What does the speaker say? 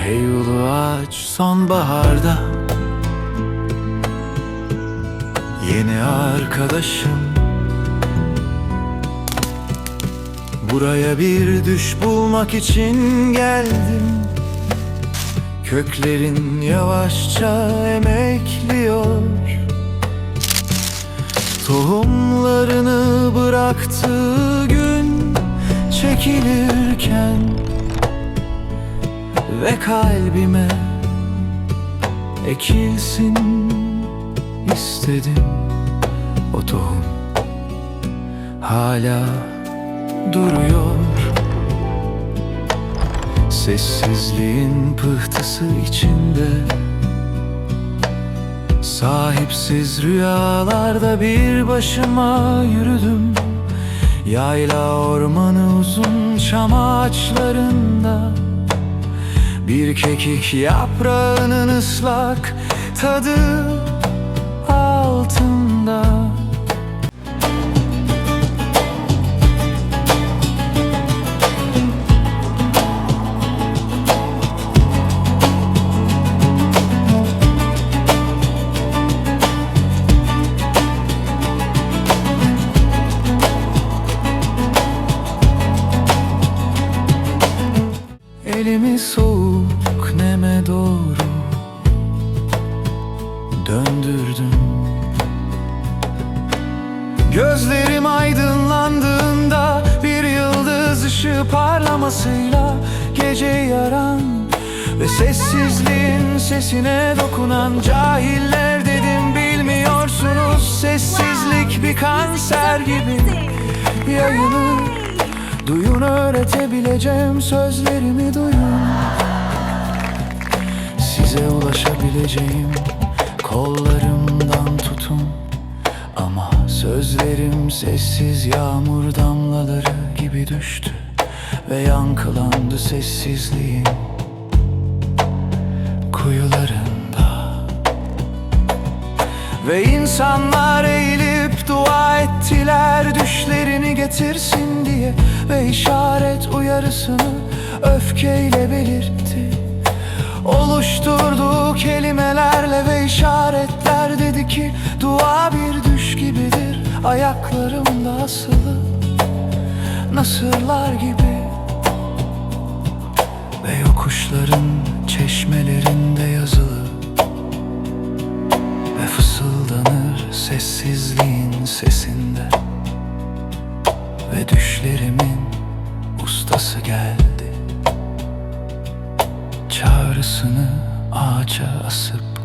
Hey ulu ağaç sonbaharda. Yeni arkadaşım. Buraya bir düş bulmak için geldim. Köklerin yavaşça emekliyor. Tohumlarını bıraktığı gün çekilirken Ve kalbime ekilsin istedim. O tohum hala duruyor. Sessizliğin pıhtısı içinde Sahipsiz rüyalarda bir başıma yürüdüm. Yayla ormanı uzun çam ağaçlarında Bir kekik yaprağının ıslak tadı altında. Elimi soğuk Gözlerim aydınlandığında bir yıldız ışığı parlamasıyla gece yaran ve sessizliğin sesine dokunan cahiller dedim bilmiyorsunuz sessizlik bir kanser gibi. Yayılır Duyun öğretebileceğim sözlerimi duyun. Size ulaşabileceğim kollarımdan sessiz yağmur damlaları gibi düştü Ve yankılandı sessizliğin kuyularında. Ve insanlar eğilip dua ettiler düşlerini getirsin diye Ve işaret uyarısını öfkeyle belirtti. Oluşturduğu kelimelerle ve işaretler dedi ki Dua bir ayaklarımda asılı Nasırlar gibi. Ve yokuşların çeşmelerinde yazılı. Ve fısıldanır sessizliğin sesinde. Ve düşlerimin ustası geldi. Çağrısını ağaca asıp